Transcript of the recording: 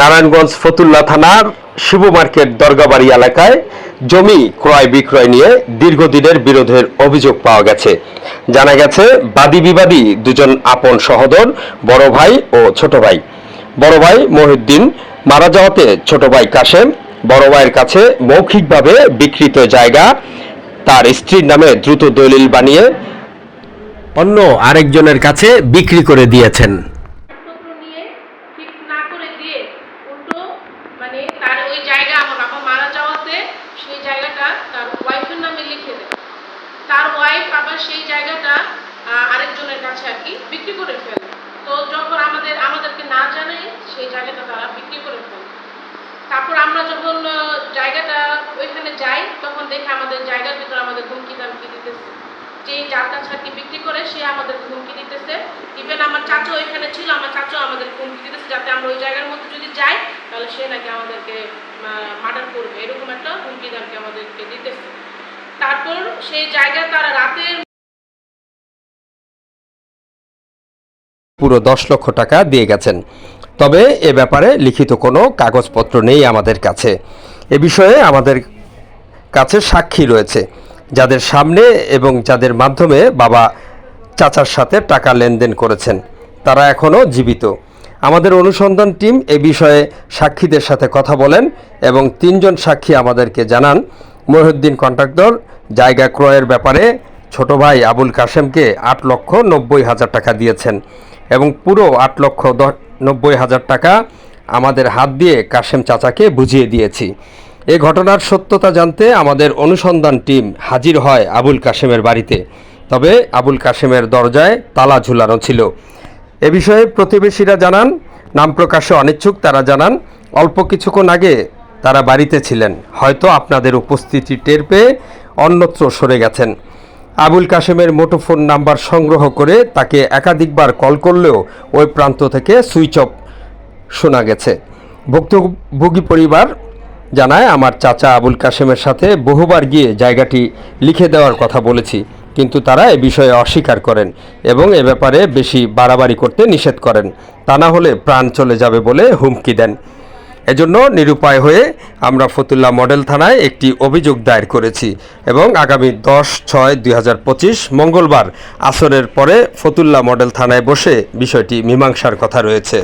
নারায়ণগঞ্জ ফতুল্লা থানার শিব মার্কেট দরগাবাড়ি এলাকায় জমি ক্রয় বিক্রয় নিয়ে দীর্ঘদিনের বিরোধের অভিযোগ পাওয়া গেছে। জানা গেছে, বাদী বিবাদী দুজন আপন সহোদর, বড় ভাই ও ছোট ভাই। বড় ভাই মহিউদ্দিন, মারা যাওয়াতে ছোট ভাই কাশেম, বড় ভাইয়ের কাছে মৌখিকভাবে বিকৃত জায়গা, তার স্ত্রীর নামে দ্রুত দলিল বানিয়ে অন্য আরেকজনের কাছে বিক্রি করে দিয়েছেন পত্র নিয়ে ঠিক না করে দিয়ে উল্টো মানে তার ওই জায়গা আমার বাবা মারা যাওয়াতে সেই জায়গাটা তার ওয়াইফের নামে লিখে দেয়। তার ওয়াইফ আবার সেই জায়গাটা আরেকজনের কাছে আর কি বিক্রি করে ফেলে। তো যখন আমাদের, আমাদেরকে না জানাই সেই জায়গাটা তারা বিক্রি করে ফেলে। তারপর আমরা যখন জায়গাটা ওইখানে যাই, তখন দেখে আমাদের জায়গার ভিতরে আমাদের হুমকি দামকি দিতেছে। যে যার কাছে বিক্রি করে, সে আমাদের হুমকি দিতেছে। ইভেন আমার চাচু ওইখানে ছিল, আমার চাচু আমাদের হুমকি দিতেছে যাতে আমরা ওই জায়গার মধ্যে যদি যাই, তাহলে সে নাকি আমাদেরকে মার্ডার করবে। এরকম একটা হুমকি দামকি আমাদেরকে দিতেছে। তারপর সেই জায়গায় তারা রাতের পুরো দশ লক্ষ টাকা দিয়ে গেছেন। তবে এ ব্যাপারে লিখিত কোনো কাগজপত্র নেই আমাদের কাছে। এ বিষয়ে আমাদের কাছে সাক্ষী রয়েছে। যাদের সামনে এবং যাদের মাধ্যমে বাবা চাচার সাথে টাকা লেনদেন করেছেন। তারা এখনও জীবিত। আমাদের অনুসন্ধান টিম এ বিষয়ে সাক্ষীদের সাথে কথা বলেন এবং তিনজন সাক্ষী আমাদেরকে জানান। মহিউদ্দিন কন্ট্রাক্টর, জায়গা ক্রয়ের ব্যাপারে ছোট ভাই আবুল কাশেমকে আট লক্ষ নব্বই হাজার টাকা দিয়েছেন এবং পুরো আট লক্ষ নব্বই হাজার টাকা আমাদের হাত দিয়ে কাশেম চাচাকে বুঝিয়ে দিয়েছি। এ ঘটনার সত্যতা জানতে আমাদের অনুসন্ধান টিম হাজির হয় আবুল কাশেমের বাড়িতে। তবে আবুল কাশেমের দরজায় তালা ঝুলানো ছিল। এ বিষয়ে প্রতিবেশীরা জানান, নাম প্রকাশে অনিচ্ছুক, তারা জানান, অল্প কিছুক্ষণ আগে তারা বাড়িতে ছিলেন। হয়তো আপনাদের উপস্থিতি টের পেয়ে অন্যত্র সরে গেছেন। আবুল কাশেমের মুঠোফোন নাম্বার সংগ্রহ করে তাকে একাধিকবার কল করলেও ওই প্রান্ত থেকে সুইচ অফ শোনা গেছে। ভুক্তভোগী পরিবার জানায়, আমার চাচা আবুল কাশেমের সাথে বহুবার গিয়ে জায়গাটি লিখে দেওয়ার কথা বলেছি। কিন্তু তারা এ বিষয়ে অস্বীকার করেন এবং এ ব্যাপারে বেশি বাড়াবাড়ি করতে নিষেধ করেন। তা না হলে প্রাণ চলে যাবে বলে হুমকি দেন। এজন্য নিরুপায় হয়ে আমরা ফতুল্লা মডেল থানায় একটি অভিযোগ দায়ের করেছি এবং আগামী দশ ছয় দুই মঙ্গলবার আসরের পরে ফতুল্লা মডেল থানায় বসে বিষয়টি মীমাংসার কথা রয়েছে।